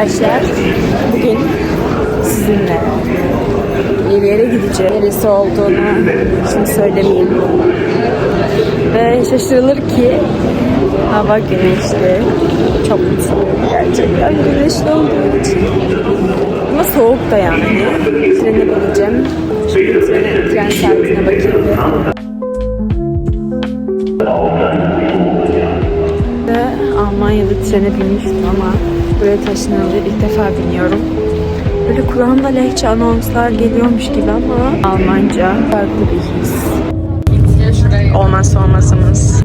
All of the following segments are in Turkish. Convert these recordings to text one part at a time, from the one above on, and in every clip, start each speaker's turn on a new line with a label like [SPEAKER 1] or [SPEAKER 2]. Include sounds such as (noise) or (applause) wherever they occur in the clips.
[SPEAKER 1] arkadaşlar. Bugün sizinle bir yere gideceğim. Neresi olduğunu şimdi söylemeyeyim. Ve şaşırılır ki hava güneşli. Çok mutluyum gerçekten güneşli olduğu için. Ama soğuk da yani. Trene bineceğim. Şimdi trene, tren saatine bakayım. Almanya'da trene binmiştim ama buraya taşınalı ilk defa biniyorum. Böyle kulağımda lehçe anonslar geliyormuş gibi ama Almanca farklı bir his. Olmazsa olmazımız.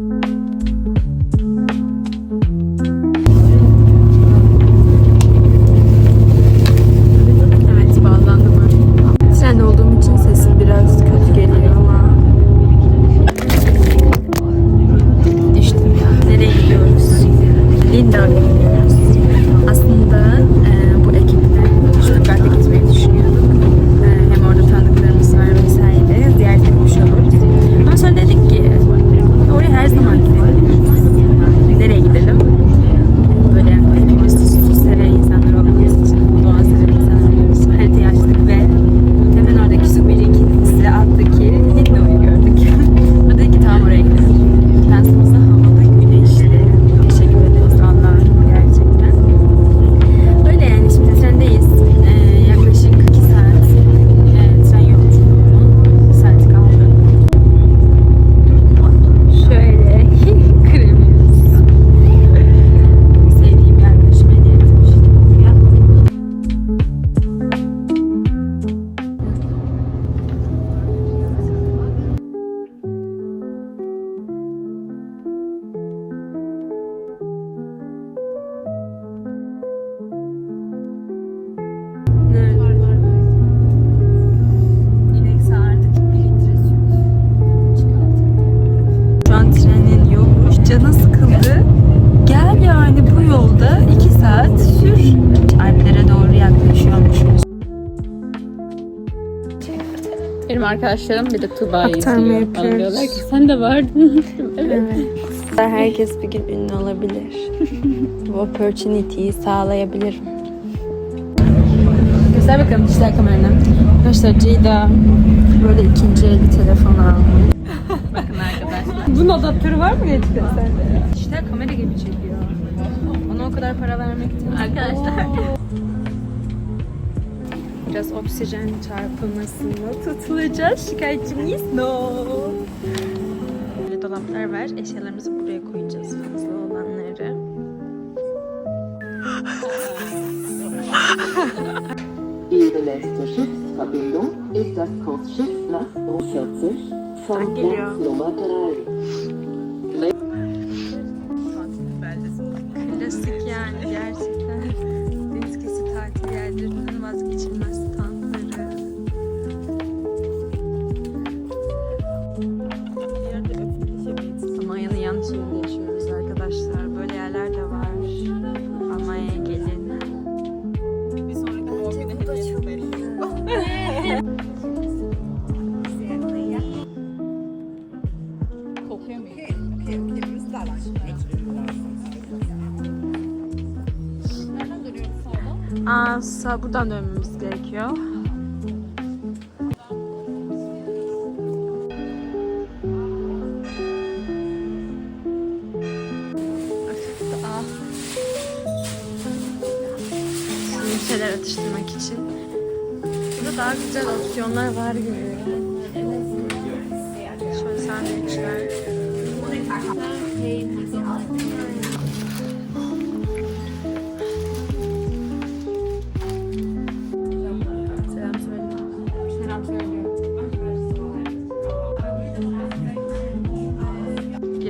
[SPEAKER 2] Benim arkadaşlarım bir de Tuba'yı
[SPEAKER 1] Aktarma
[SPEAKER 2] izliyor. Bana
[SPEAKER 1] yapıyoruz.
[SPEAKER 2] diyorlar ki sen de vardın. (laughs) evet.
[SPEAKER 1] Herkes bir gün ünlü olabilir. Bu opportunity'yi sağlayabilirim. Göster bakalım dijital kamerana. Arkadaşlar Ceyda böyle ikinci eli telefon almış. (laughs) Bakın arkadaşlar. Bunun adaptörü var mı gerçekten sende? Dijital kamera gibi çekiyor. Ona o kadar para vermekten.
[SPEAKER 2] Arkadaşlar.
[SPEAKER 1] Biraz oksijen çarpılmasında tutulacağız. Şikayetçi miyiz? No. Böyle dolaplar var. Eşyalarımızı buraya koyacağız fazla olanları.
[SPEAKER 3] Ihre letzte Schiffsverbindung ist das Kursschiff nach 40 von. Platz Nummer 3.
[SPEAKER 1] Aa, sağ buradan dönmemiz gerekiyor. Şimdi bir şeyler atıştırmak için. Burada daha güzel opsiyonlar var gibi. Şöyle sandviçler.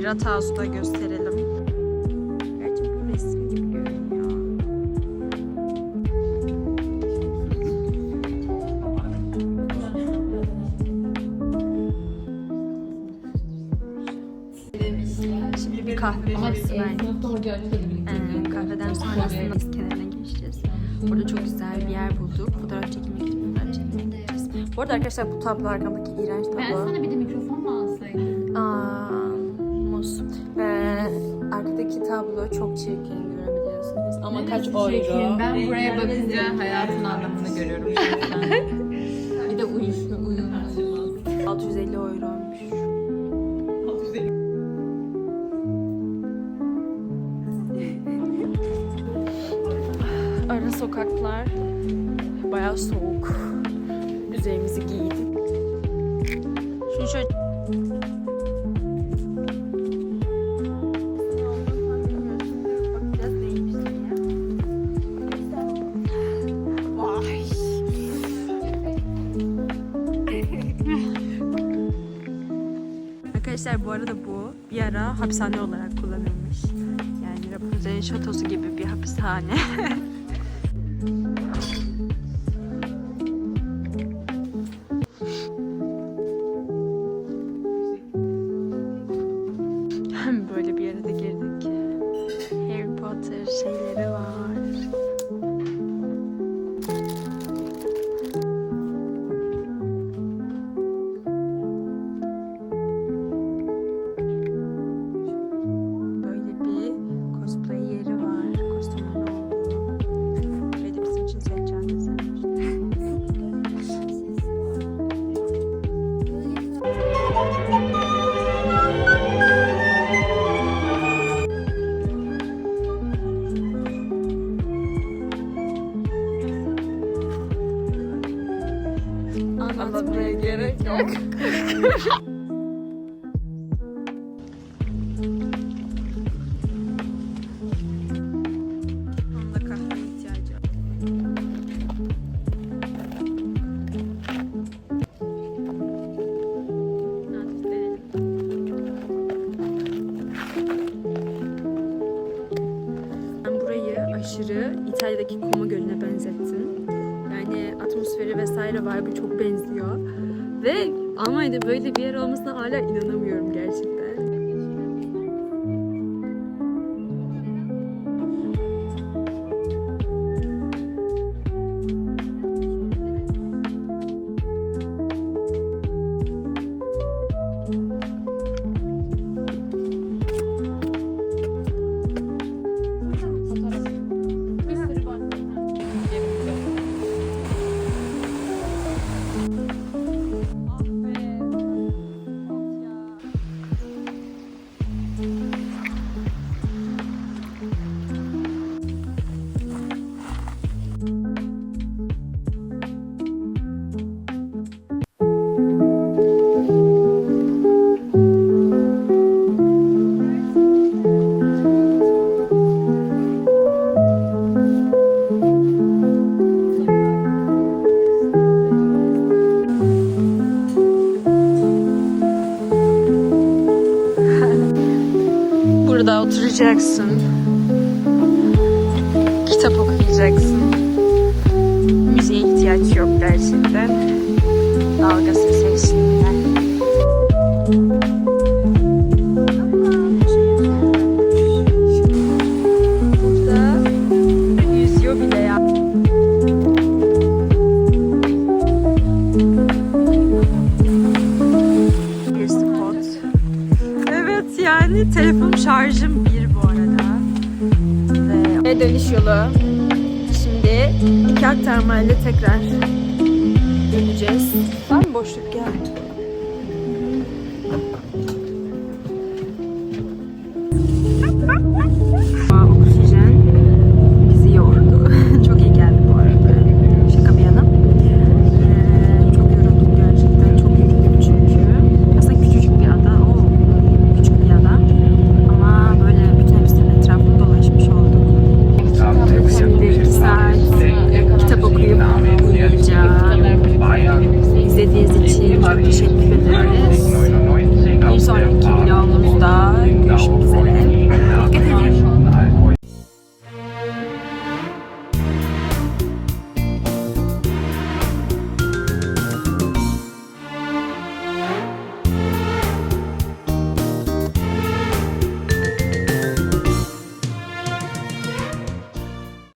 [SPEAKER 1] Bir Rathaus'u da gösterelim. Şimdi bir kahve molası verdik. Ee, kahveden sonrasında deniz kenarına geçeceğiz. Orada çok güzel bir yer bulduk. Fotoğraf çekilmek için fotoğraf gideceğiz. Bu arada arkadaşlar bu tablo arkamdaki iğrenç tablo.
[SPEAKER 2] Ben sana bir de mikrofon mu alsaydım?
[SPEAKER 1] Aa. Ee, arkadaki tablo çok çirkin görebiliyorsunuz. Ama kaç euro?
[SPEAKER 2] Ben buraya bakınca hayatın anlamını görüyorum. (laughs) bir de uyuşu, uyumaz.
[SPEAKER 1] 650 euroymuş. Ara sokaklar bayağı soğuk. Üzerimizi giydik. Şimdi şöyle Arkadaşlar bu arada bu bir ara hapishane olarak kullanılmış. Yani Rapunzel'in şatosu gibi bir hapishane. (laughs) aşırı İtalya'daki Como Gölü'ne benzettim. Yani atmosferi vesaire vibe'ı çok benziyor. Ve Almanya'da böyle bir yer olmasına hala inanamıyorum gerçekten. Oturacaksın. Kitap okuyacaksın. Müziğe ihtiyaç yok gerçekten. Sesinde. Burada Dönüş yolu. Şimdi iki aktarmayla tekrar döneceğiz. Var boşluk ya?